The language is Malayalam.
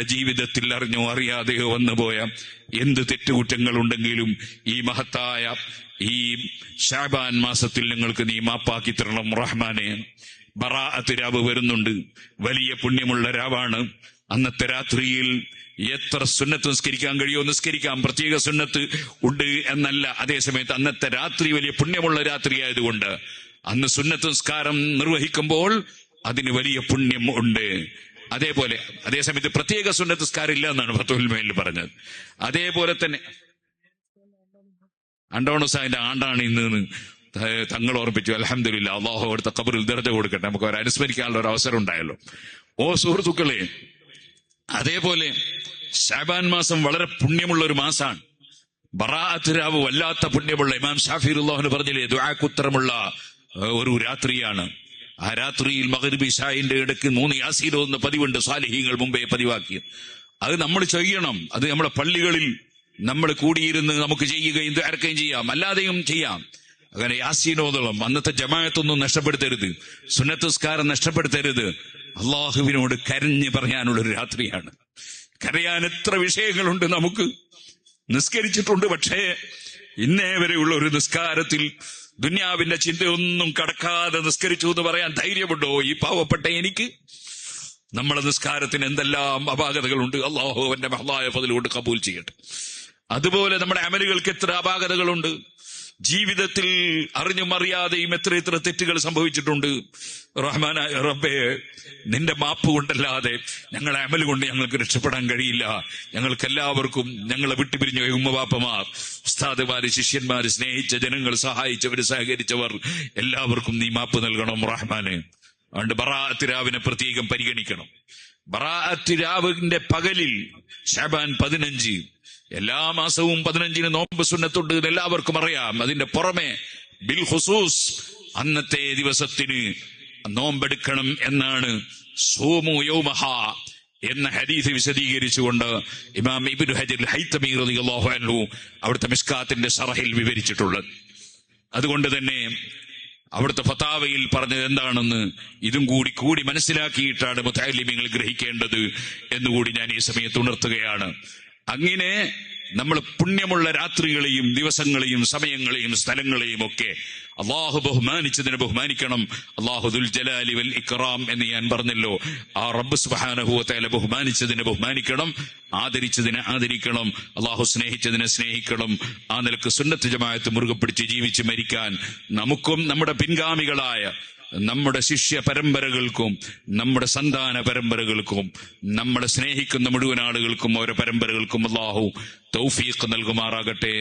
നമ്മുടെ ജീവിതത്തിൽ അറിഞ്ഞോ അറിയാതെയോ വന്നുപോയ എന്ത് തെറ്റുകുറ്റങ്ങളുണ്ടെങ്കിലും ഈ മഹത്തായ ഈ ഷാബാൻ മാസത്തിൽ നിങ്ങൾക്ക് നീ മാപ്പാക്കി തരണം റഹ്മാനെ. ബറാഅത്ത് രാവ് വരുന്നുണ്ട്. വലിയ പുണ്യമുള്ള രാവാണ്. അന്നത്തെ രാത്രിയിൽ എത്ര സുന്നത്ത് നിസ്കരിക്കാൻ കഴിയുമോ നിസ്കരിക്കാം. പ്രത്യേക സുന്നത്ത് ഉണ്ട് എന്നല്ല. അതേസമയത്ത് അന്നത്തെ രാത്രി വലിയ പുണ്യമുള്ള രാത്രി ആയതുകൊണ്ട് അന്ന് സുന്നത്ത് നിസ്കാരം നിർവഹിക്കുമ്പോൾ അതിന് വലിയ പുണ്യം ഉണ്ട്. അതേപോലെ അതേസമയത്ത് പ്രത്യേക സുന്നത്തസ്കാരം ഇല്ല എന്നാണ് ഫത്തുൽമയിൽ പറഞ്ഞത്. അതേപോലെ തന്നെ അണ്ടോണസാന്റെ ആണ്ടാണ് ഇന്ന് തങ്ങൾ ഓർപ്പിച്ചു അലഹമില്ല അള്ളാഹു അവിടുത്തെ കബറിൽ ദർജ കൊടുക്കട്ടെ. നമുക്ക് അവർ അനുസ്മരിക്കാനുള്ള ഒരു അവസരം ഉണ്ടായല്ലോ. ഓ സുഹൃത്തുക്കളെ അതേപോലെ ഷാബാൻ മാസം വളരെ പുണ്യമുള്ള ഒരു മാസമാണ് ബറാഅത്ത് വല്ലാത്ത പുണ്യമുള്ള ഇമാം ഷാഫിർ അള്ളാഹുന് പറഞ്ഞില്ലേ ദുആക്കുത്തരമുള്ള ഒരു രാത്രിയാണ്. ആ രാത്രിയിൽ മകരിബി ഷായിന്റെ ഇടയ്ക്ക് മൂന്ന് യാസീലോ എന്ന പതിവുണ്ട്. സാലിഹീങ്ങൾ മുമ്പേ പതിവാക്കി. അത് നമ്മൾ ചെയ്യണം. അത് നമ്മുടെ പള്ളികളിൽ നമ്മൾ കൂടിയിരുന്ന് നമുക്ക് ചെയ്യുകയും ദ്വാരക്കുകയും ചെയ്യാം. അല്ലാതെയും ചെയ്യാം. അങ്ങനെ യാസീനോദളം അന്നത്തെ ജമായത്തൊന്നും നഷ്ടപ്പെടുത്തരുത്. സുന്നത്തുസ്കാരം നഷ്ടപ്പെടുത്തരുത്. അള്ളാഹുവിനോട് കരഞ്ഞ് പറയാനുള്ള ഒരു രാത്രിയാണ്. കരയാൻ എത്ര വിഷയങ്ങളുണ്ട് നമുക്ക്. നിസ്കരിച്ചിട്ടുണ്ട് പക്ഷേ ഇന്നേ വരെയുള്ള ഒരു നിസ്കാരത്തിൽ ദുന്യാവിന്റെ ചിന്തയൊന്നും കടക്കാതെ നിസ്കരിച്ചു എന്ന് പറയാൻ ധൈര്യമുണ്ടോ? ഈ പാവപ്പെട്ട എനിക്ക്? നമ്മളെ നിസ്കാരത്തിന് എന്തെല്ലാം അപാകതകളുണ്ട്? അള്ളാഹു അവന്റെ മഹളായ പതിലുകൊണ്ട് കബൂൽ ചെയ്യട്ടെ. അതുപോലെ നമ്മുടെ അമലുകൾക്ക് എത്ര അപാകതകളുണ്ട്? ജീവിതത്തിൽ അറിഞ്ഞും അറിയാതെയും എത്ര എത്ര തെറ്റുകൾ സംഭവിച്ചിട്ടുണ്ട്. റഹ്മാന റബ്ബേ നിന്റെ മാപ്പ് കൊണ്ടല്ലാതെ ഞങ്ങളെ അമൽ കൊണ്ട് ഞങ്ങൾക്ക് രക്ഷപ്പെടാൻ കഴിയില്ല. ഞങ്ങൾക്ക് എല്ലാവർക്കും ഞങ്ങളെ വിട്ടുപിരിഞ്ഞ ഉമ്മവാപ്പമാർ ഉസ്താദുമാര് ശിഷ്യന്മാര് സ്നേഹിച്ച ജനങ്ങൾ സഹായിച്ചവർ സഹകരിച്ചവർ എല്ലാവർക്കും നീ മാപ്പ് നൽകണം റഹ്മാന്. അതുകൊണ്ട് ബറാത്തിരാവിനെ പ്രത്യേകം പരിഗണിക്കണം. ബറാത്തിരാവിന്റെ പകലിൽ ഷാബാൻ പതിനഞ്ച് എല്ലാ മാസവും പതിനഞ്ചിന് നോമ്പ് സുന്നത്തുണ്ട് എന്ന് എല്ലാവർക്കും അറിയാം. അതിന്റെ പുറമെ ബിൽ ഹുസൂസ് അന്നത്തെ ദിവസത്തിന് നോമ്പെടുക്കണം എന്നാണ് സോമു യൗമഹ എന്ന ഹദീസ് വിശദീകരിച്ചുകൊണ്ട് ഇമാം ഇബിൻ ഹജർ ഹൈത്തമീർ അൻഹു അവിടുത്തെ മിസ്കാത്തിന്റെ സറഹിൽ വിവരിച്ചിട്ടുള്ളത്. അതുകൊണ്ട് തന്നെ അവിടുത്തെ ഫതാവയിൽ പറഞ്ഞത് എന്താണെന്ന് ഇതും കൂടി കൂടി മനസ്സിലാക്കിയിട്ടാണ് മുത്താലിമ്യങ്ങൾ ഗ്രഹിക്കേണ്ടത് എന്നുകൂടി ഞാൻ ഈ സമയത്ത് ഉണർത്തുകയാണ്. അങ്ങനെ നമ്മൾ പുണ്യമുള്ള രാത്രികളെയും ദിവസങ്ങളെയും സമയങ്ങളെയും സ്ഥലങ്ങളെയും ഒക്കെ അള്ളാഹു ബഹുമാനിച്ചതിനെ ബഹുമാനിക്കണം. അള്ളാഹു ദുൽ ജലാലി വൽ ഇക്റാം എന്ന് ഞാൻ പറഞ്ഞല്ലോ. ആ റബ്ബ് സുബാനഹുവത്തേല ബഹുമാനിച്ചതിനെ ബഹുമാനിക്കണം. ആദരിച്ചതിനെ ആദരിക്കണം. അള്ളാഹു സ്നേഹിച്ചതിനെ സ്നേഹിക്കണം. ആ നിലയ്ക്ക് സുന്നത്ത് ജമായത്ത് മുറുകെ പിടിച്ച് ജീവിച്ച് മരിക്കാൻ നമുക്കും നമ്മുടെ പിൻഗാമികളായ നമ്മുടെ ശിഷ്യ പരമ്പരകൾക്കും നമ്മുടെ സന്താന പരമ്പരകൾക്കും നമ്മളെ സ്നേഹിക്കുന്ന മുഴുവൻ ആളുകൾക്കും ഓരോ പരമ്പരകൾക്കും അള്ളാഹു തൗഫീഖ് നൽകുമാറാകട്ടെ.